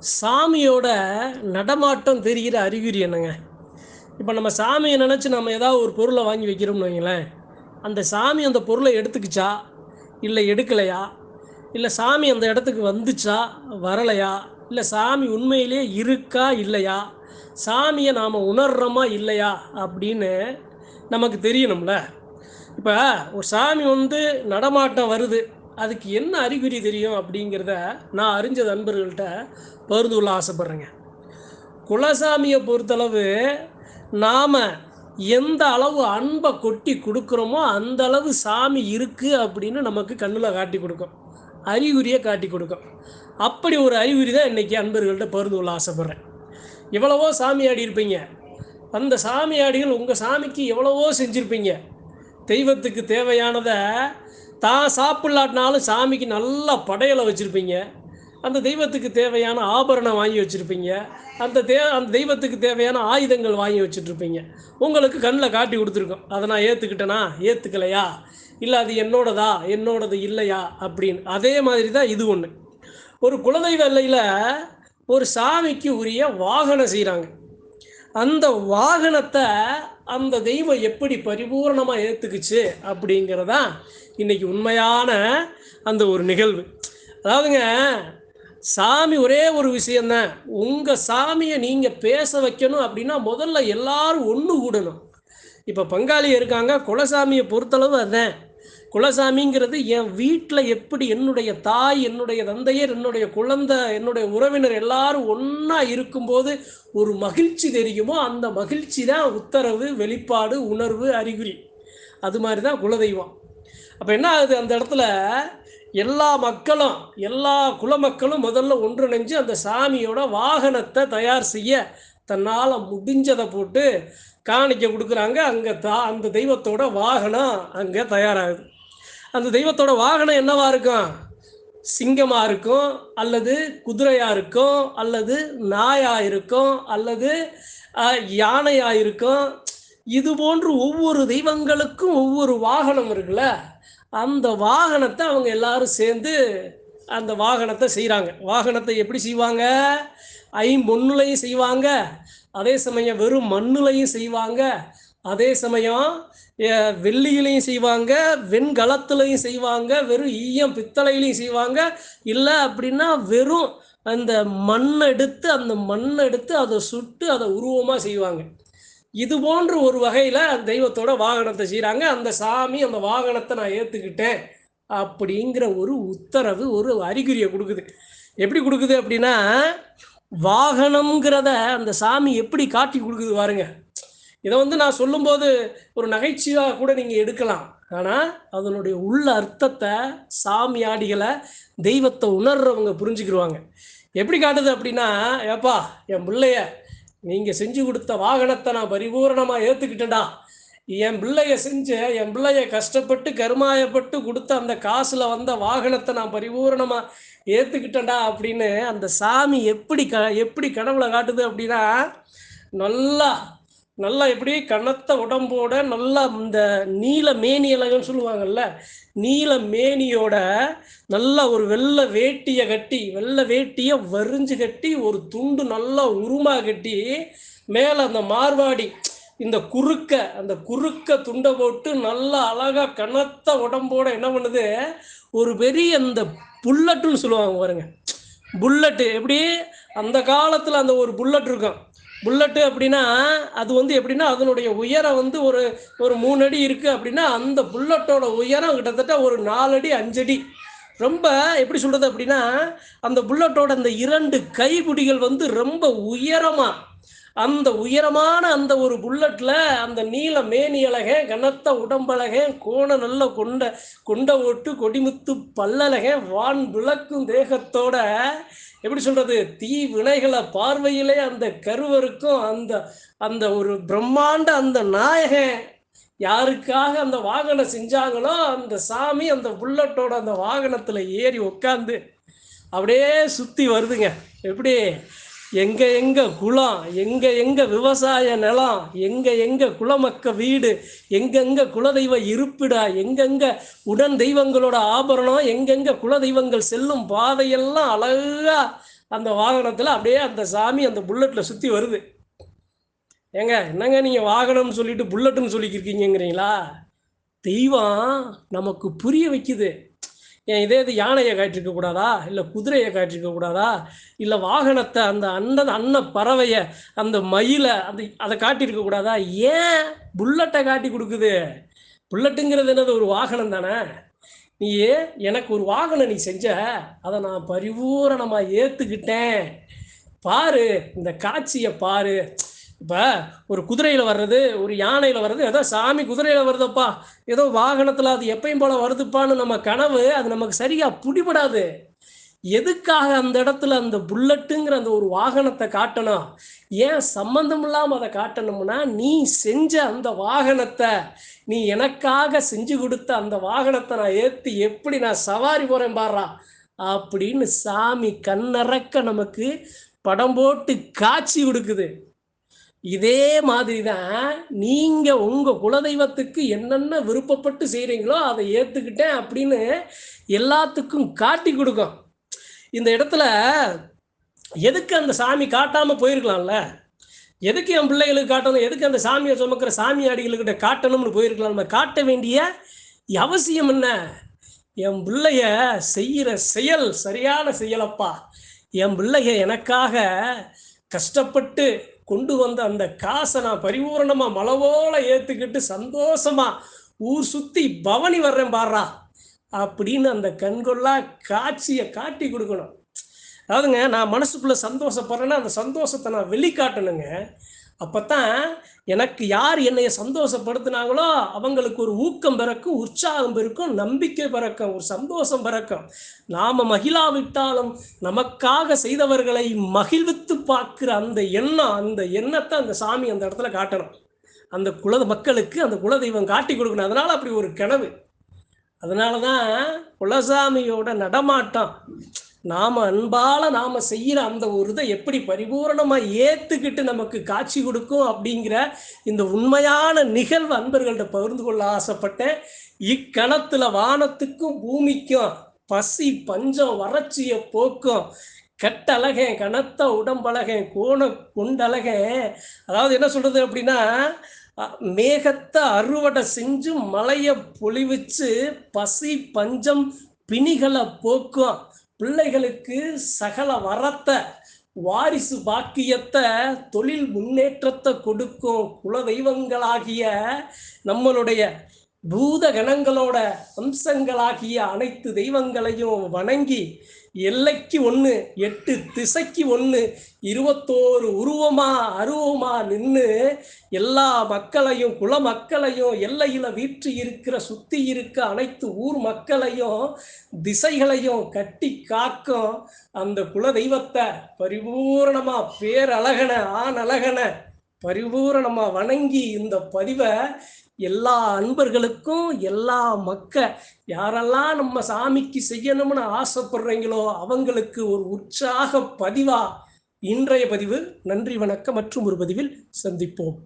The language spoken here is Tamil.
சாமியோட நடமாட்டம் தெரிகிற அறிகுறி என்னங்க? இப்போ நம்ம சாமியை நினச்சி நம்ம ஏதாவது ஒரு பொருளை வாங்கி வைக்கிறோம்னு வைங்களேன் அந்த சாமி அந்த பொருளை எடுத்துக்கிச்சா? இல்லை எடுக்கலையா? இல்லை சாமி அந்த இடத்துக்கு வந்துச்சா? வரலையா? இல்லை சாமி உண்மையிலே இருக்கா? இல்லையா? சாமியை நாம் உணர்றோமா? இல்லையா? அப்படின்னு நமக்கு தெரியணும்ல. இப்போ ஒரு சாமி வந்து நடமாட்டம் வருது. அதுக்கு என்ன அறிகுறி தெரியும் அப்படிங்கிறத நான் அறிஞ்ச நண்பர்கள்ட்ட பகிர்ந்து கொள்ள ஆசைப்பட்றேங்க. குலசாமியை பொறுத்தளவு நாம் எந்த அளவு அன்பை கொட்டி கொடுக்குறோமோ அந்த அளவு சாமி இருக்குது அப்படின்னு நமக்கு கண்ணில் காட்டி கொடுக்கும். அறிகுறியை காட்டி கொடுக்கும். அப்படி ஒரு அறிகுறி தான் இன்றைக்கி அன்பர்கள்ட்ட பகிர்ந்து கொள்ள ஆசைப்பட்றேன். எவ்வளவோ சாமி ஆடி இருப்பீங்க. அந்த சாமி ஆடிகள் உங்கள் சாமிக்கு எவ்வளவோ செஞ்சுருப்பீங்க. தெய்வத்துக்கு தேவையானதை தான் சாப்பிட்லாட்டினாலும் சாமிக்கு நல்லா படையலை வச்சுருப்பீங்க. அந்த தெய்வத்துக்கு தேவையான ஆபரணம் வாங்கி வச்சுருப்பீங்க. அந்த தே அந்த தெய்வத்துக்கு தேவையான ஆயுதங்கள் வாங்கி வச்சுட்ருப்பீங்க உங்களுக்கு கண்ணில் காட்டி கொடுத்துருக்கோம். அதை நான் ஏற்றுக்கிட்டேனா ஏற்றுக்கலையா இல்லை அது என்னோடதா? என்னோடது இல்லையா? அப்படின்னு. அதே மாதிரி தான் இது ஒன்று ஒரு குலதெய்வ எல்லையில் ஒரு சாமிக்கு உரிய வாகனம் செய்கிறாங்க அந்த வாகனத்தை அந்த தெய்வம் எப்படி பரிபூரணமாக ஏற்றுக்குச்சு அப்படிங்கிறதான் இன்னைக்கு உண்மையான அந்த ஒரு நிகழ்வு. அதாவதுங்க சாமி ஒரே ஒரு விஷயந்தான் உங்கள் சாமியை நீங்கள் பேச வைக்கணும் அப்படின்னா முதல்ல எல்லாரும் ஒன்று கூடணும். இப்போ பங்காளி இருக்காங்க குலசாமியை பொறுத்தளவு அதான். குலசாமிங்கிறது என் வீட்டில் எப்படி என்னுடைய தாய் என்னுடைய தந்தையர் என்னுடைய குழந்தை என்னுடைய உறவினர் எல்லாரும் ஒன்றா இருக்கும்போது ஒரு மகிழ்ச்சி தெரியுமோ அந்த மகிழ்ச்சி தான் உத்தரவு வெளிப்பாடு உணர்வு அறிகுறி. அது மாதிரி தான் குலதெய்வம். அப்போ என்ன ஆகுது? அந்த இடத்துல எல்லா மக்களும் எல்லா குலமக்களும் முதல்ல ஒன்றிணைஞ்சு அந்த சாமியோட வாகனத்தை தயார் செய்ய தன்னால் முடிஞ்சதை போட்டு காணிக்க கொடுக்குறாங்க. அங்கே தா அந்த தெய்வத்தோட வாகனம் அங்கே தயாராகுது. அந்த தெய்வத்தோட வாகனம் என்னவா இருக்கும்? சிங்கமாக இருக்கும் அல்லது குதிரையாக இருக்கும் அல்லது நாயாக இருக்கும் அல்லது யானையாக இருக்கும். இது போன்று ஒவ்வொரு தெய்வங்களுக்கும் ஒவ்வொரு வாகனம் இருக்குல்ல? அந்த வாகனத்தை அவங்க எல்லாரும் சேர்ந்து அந்த வாகனத்தை செய்கிறாங்க வாகனத்தை எப்படி செய்வாங்க? ஐம்பொன்னுலையும் செய்வாங்க. அதே சமயம் வெறும் மண்ணுலையும் செய்வாங்க. அதே சமயம் வெள்ளியிலையும் செய்வாங்க வெண்கலத்துலையும் செய்வாங்க வெறும் ஈயம் பித்தளையிலையும் செய்வாங்க. இல்லை அப்படின்னா வெறும் அந்த மண்ணை எடுத்து அந்த மண்ணை எடுத்து அதை சுட்டு அதை உருவமாக செய்வாங்க. இது போன்ற ஒரு வகையில் அந்த தெய்வத்தோட வாகனத்தை செய்கிறாங்க அந்த சாமி அந்த வாகனத்தை நான் ஏற்றுக்கிட்டேன் அப்படிங்கிற ஒரு உத்தரவு ஒரு அறிகுறியை கொடுக்குது. எப்படி கொடுக்குது அப்படின்னா வாகனம்ங்கிறத அந்த சாமி எப்படி காட்டி கொடுக்குது பாருங்கள் இதை வந்து நான் சொல்லும்போது ஒரு நகைச்சுவாக கூட நீங்கள் எடுக்கலாம். ஆனால் அதனுடைய உள்ள அர்த்தத்தை சாமியாடிகளை தெய்வத்தை உணர்றவங்க புரிஞ்சுக்கிடுவாங்க எப்படி காட்டுது அப்படின்னா ஏப்பா என் பிள்ளைய நீங்கள் செஞ்சு கொடுத்த வாகனத்தை நான் பரிபூரணமாக ஏற்றுக்கிட்டேன்டா என் பிள்ளைய செஞ்ச என் பிள்ளைய கஷ்டப்பட்டு கருமாயப்பட்டு கொடுத்த அந்த காசில் வந்த வாகனத்தை நான் பரிபூரணமாக ஏற்றுக்கிட்டேன்டா அப்படின்னு அந்த சாமி எப்படி க எப்படி கடவுளை காட்டுது அப்படின்னா நல்லா நல்லா எப்படி கனத்த உடம்போட நல்லா இந்த நீல மேனி அழகுன்னு சொல்லுவாங்கல்ல நீல மேனியோட நல்லா ஒரு வெள்ளை வேட்டியை கட்டி வெள்ளை வேட்டியை வரிஞ்சு கட்டி ஒரு துண்டு நல்லா உருமா கட்டி மேலே அந்த மார்வாடி இந்த குறுக்க அந்த குறுக்க துண்டை போட்டு நல்லா அழகாக கனத்த உடம்போட என்ன பண்ணுது? ஒரு பெரிய அந்த புல்லட்டுன்னு சொல்லுவாங்க பாருங்க. புல்லட்டு எப்படி? அந்த காலத்தில் அந்த ஒரு புல்லட் இருக்கும். புல்லட்டு அப்படின்னா அது வந்து எப்படின்னா அதனுடைய உயரம் வந்து ஒரு ஒரு மூணு அடி இருக்குது அப்படின்னா அந்த புல்லட்டோட உயரம் கிட்டத்தட்ட ஒரு நாலடி அஞ்சடி ரொம்ப எப்படி சொல்கிறது அப்படின்னா அந்த புல்லட்டோட அந்த இரண்டு கைபிடிகள் வந்து ரொம்ப உயரமாக அந்த உயரமான அந்த ஒரு புல்லட்டில் அந்த நீல மேனியழகன் கனத்த உடம்பழகன் கோண நல்ல கொண்ட கொண்ட ஓட்டு கொடிமுத்து பல்லழகன் வான் விளக்கும் தேகத்தோட எப்படி சொல்றது தீ வினைகளை பார்வையிலே அந்த கருவருக்கும் அந்த அந்த ஒரு பிரம்மாண்ட அந்த நாயகன் யாருக்காக அந்த வாகனம் செஞ்சாங்களோ அந்த சாமி அந்த புல்லட்டோட அந்த வாகனத்தில் ஏறி உட்காந்து அப்படியே சுற்றி வருதுங்க. எப்படி? எங்க எங்க குளம் எங்க எங்க விவசாய நிலம் எங்க எங்க குலமக்க வீடு எங்கெங்க குலதெய்வ இருப்பிடா எங்கெங்க உடன் தெய்வங்களோட ஆபரணம் எங்கெங்க குலதெய்வங்கள் செல்லும் பாதையெல்லாம் அழகா அந்த வாகனத்தில் அப்படியே அந்த சாமி அந்த புல்லட்டில் சுற்றி வருது. ஏங்க என்னங்க நீங்கள் வாகனம்னு சொல்லிட்டு புல்லட்டுன்னு சொல்லிக்கிருக்கீங்கிறீங்களா தெய்வம் நமக்கு புரிய வைக்குது. இதே இது யானையை காட்டிருக்க கூடாதா? இல்லை குதிரையை காட்டிருக்க கூடாதா? இல்லை வாகனத்தை அந்த அண்ணன் அன்ன பறவையை அந்த மயிலை அந்த அதை காட்டியிருக்க கூடாதா? ஏன் புல்லட்டை காட்டி கொடுக்குது? புல்லட்டுங்கிறது என்னது? ஒரு வாகனம் தானே. நீ எனக்கு ஒரு வாகனம் நீ செஞ்ச அதை நான் பரிபூரணமாக ஏற்றுக்கிட்டேன் பாரு இந்த காட்சியை பாரு. இப்போ ஒரு குதிரையில் வர்றது ஒரு யானையில் வர்றது ஏதோ சாமி குதிரையில் வருதப்பா. ஏதோ வாகனத்தில் அது எப்பயும் போல் வருதுப்பான்னு நம்ம கனவு அது நமக்கு சரியாக பிடிபடாது. எதுக்காக அந்த இடத்துல அந்த புல்லட்டுங்கிற அந்த ஒரு வாகனத்தை காட்டணும்? ஏன் சம்பந்தம் இல்லாமல் அதை காட்டணும்னா நீ செஞ்ச அந்த வாகனத்தை நீ எனக்காக செஞ்சு கொடுத்த அந்த வாகனத்தை நான் ஏற்றி எப்படி நான் சவாரி போகிறேன் பாடுறா அப்படின்னு சாமி கண்ணறக்க நமக்கு படம் போட்டு காட்சி கொடுக்குது. இதே மாதிரி தான் நீங்கள் உங்கள் குலதெய்வத்துக்கு என்னென்ன விருப்பப்பட்டு செய்கிறீங்களோ அதை ஏற்றுக்கிட்டேன் அப்படின்னு எல்லாத்துக்கும் காட்டி கொடுக்கும். இந்த இடத்துல எதுக்கு அந்த சாமி காட்டாமல் போயிருக்கலாம்ல? எதுக்கு என் பிள்ளைகளுக்கு காட்டணும்? எதுக்கு அந்த சாமியை சுமக்கிற சாமி அடிகளுக்கிட்ட காட்டணும்னு போயிருக்கலாம் நம்ம காட்ட வேண்டிய அவசியம் என்ன? என் பிள்ளைய செய்கிற செயல் சரியான செயலப்பா. என் பிள்ளைய எனக்காக கஷ்டப்பட்டு கொண்டு வந்த அந்த காசை நான் பரிபூரணமாக மலவோல ஏற்றுக்கிட்டு சந்தோஷமாக ஊர் சுற்றி பவனி வர்றேன் பாடுறா அப்படின்னு அந்த கண்கொள்ளா காட்சியை காட்டி கொடுக்கணும். அதாவதுங்க நான் மனசுக்குள்ளே சந்தோஷப்படுறேன்னா அந்த சந்தோஷத்தை நான் வெளிக்காட்டணுங்க. அப்போ தான் எனக்கு யார் என்னைய சந்தோஷப்படுத்தினாங்களோ அவங்களுக்கு ஒரு ஊக்கம் பிறக்கும் உற்சாகம் பிறக்கும் நம்பிக்கை பிறக்கும் ஒரு சந்தோஷம் பிறக்கும். நாம் மகிழாவிட்டாலும் நமக்காக செய்தவர்களை மகிழ்வித்து பார்க்குற அந்த எண்ணம் அந்த எண்ணத்தை அந்த சாமி அந்த இடத்துல காட்டணும். அந்த குல மக்களுக்கு அந்த குலதெய்வம் காட்டி கொடுக்கணும். அதனால் அப்படி ஒரு கனவு. அதனால தான் குலசாமியோட நடமாட்டம். நாம் அன்பால் நாம் செய்கிற அந்த ஒரு இதை எப்படி பரிபூரணமாக ஏற்றுக்கிட்டு நமக்கு காட்சி கொடுக்கும் அப்படிங்கிற இந்த உண்மையான நிகழ்வு அன்பர்கள்ட்ட பகிர்ந்து கொள்ள ஆசைப்பட்டேன். இக்கணத்தில் வானத்துக்கும் பூமிக்கும் பசி பஞ்சம் வறட்சியை போக்கும். கட்டழகன் கனத்த உடம்பழகன் கோண கொண்டழகன். அதாவது என்ன சொல்றது அப்படின்னா மேகத்தை அறுவடை செஞ்சு மலையை பொழிவிச்சு பசி பஞ்சம் பிணிகளை போக்கும். பிள்ளைகளுக்கு சகல வரத்தை வாரிசு பாக்கியத்தை தொழில் முன்னேற்றத்தை கொடுக்கும் குல தெய்வங்களாகிய நம்மளுடைய பூத கணங்களோட அம்சங்களாகிய அனைத்து தெய்வங்களையும் வணங்கி எல்லைக்கு ஒன்று எட்டு திசைக்கு ஒன்று இருபத்தோரு உருவமா அருவமா நின்று எல்லா மக்களையும் குல மக்களையும் எல்லையில் வீற்று இருக்கிற சுத்தி இருக்க அனைத்து ஊர் மக்களையும் திசைகளையும் கட்டி காக்கும் அந்த குல தெய்வத்தை பரிபூரணமா பேரழகன ஆண் அழகன பரிபூரணமா வணங்கி இந்த பதிவை எல்லா அன்பர்களுக்கும் எல்லா மக்க யாரெல்லாம் நம்ம சாமிக்கு செய்யணும்னு ஆசைப்படுறீங்களோ அவங்களுக்கு ஒரு உற்சாக பதிவா இன்றைய பதிவு. நன்றி வணக்கம் மற்றும் ஒரு பதிவில் சந்திப்போம்.